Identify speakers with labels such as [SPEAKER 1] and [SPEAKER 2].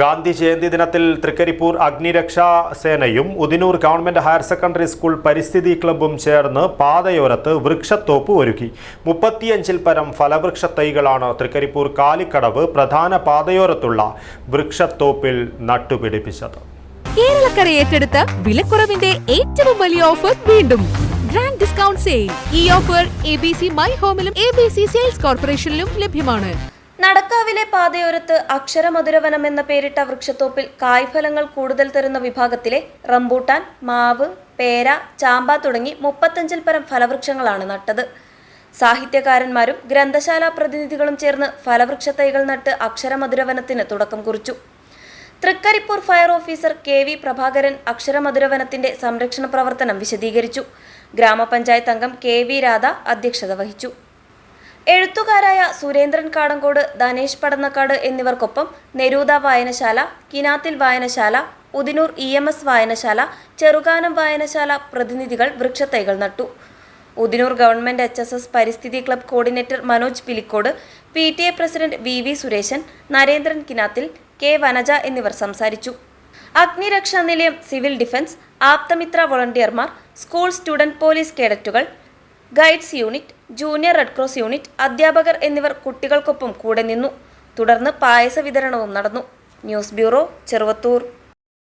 [SPEAKER 1] ഗാന്ധി ജയന്തി ദിനത്തിൽ തൃക്കരിപ്പൂർ അഗ്നിരക്ഷാ സേനയും Udinur government higher secondary school പരിസ്ഥിതി ക്ലബ്ബും ചേർന്ന് പാതയോരത്ത് വൃക്ഷത്തോപ്പ് ഒരുക്കി. മുപ്പത്തിയഞ്ചിൽ പരം ഫലവൃക്ഷ തൈകളാണ് തൃക്കരിപ്പൂർ കാലിക്കടവ് പ്രധാന പാതയോരത്തുള്ള വൃക്ഷത്തോപ്പിൽ നട്ടുപിടിപ്പിച്ചത്.
[SPEAKER 2] കേരളക്കര ഏറ്റെടുത്ത വിലക്കുറവിന്റെ ഏറ്റവും വലിയ ഓഫർ വീണ്ടും. Grand discount sale. ഈ offer A B C my ഹോമിലും A B C sales കോർപ്പറേഷനിലും ലഭ്യമാണ്.
[SPEAKER 3] നടക്കാവിലെ പാതയോരത്ത് അക്ഷരമധുരവനം എന്ന പേരിട്ട വൃക്ഷത്തോപ്പിൽ കായ്ഫലങ്ങൾ കൂടുതൽ തരുന്ന വിഭാഗത്തിലെ റംബൂട്ടാൻ മാവ് പേര ചാമ്പ തുടങ്ങി മുപ്പത്തഞ്ചിൽ പരം ഫലവൃക്ഷങ്ങളാണ് നട്ടത്. സാഹിത്യകാരന്മാരും ഗ്രന്ഥശാല പ്രതിനിധികളും ചേർന്ന് ഫലവൃക്ഷ തൈകൾ നട്ട് അക്ഷരമധുരവനത്തിന് തുടക്കം കുറിച്ചു. Thrikaripur fire officer K V Prabhakaran അക്ഷരമധുരവനത്തിന്റെ സംരക്ഷണ പ്രവർത്തനം വിശദീകരിച്ചു. ഗ്രാമപഞ്ചായത്ത് അംഗം കെ വി രാധ അധ്യക്ഷത വഹിച്ചു. എഴുത്തുകാരായ സുരേന്ദ്രൻ കാടങ്കോട് ധനേഷ് പടന്നക്കാട് എന്നിവർക്കൊപ്പം നെരൂത വായനശാല കിനാത്തിൽ വായനശാല ഉദിനൂർ ഇ എം എസ് വായനശാല ചെറുകാനം വായനശാല പ്രതിനിധികൾ വൃക്ഷത്തൈകൾ നട്ടു. Udinur government H S S പരിസ്ഥിതി club coordinator Manoj Pilicode P T A president V V Suresan Narendran Kinathil K Vanaja എന്നിവർ സംസാരിച്ചു. അഗ്നിരക്ഷാ നിലയം സിവിൽ ഡിഫൻസ് ആപ്തമിത്ര വോളണ്ടിയർമാർ school student police കേഡറ്റുകൾ guides unit junior red cross unit അധ്യാപകർ എന്നിവർ കുട്ടികൾക്കൊപ്പം കൂടെ നിന്നു. തുടർന്ന് പായസ വിതരണവും നടന്നു. News bureau Cheruvathur.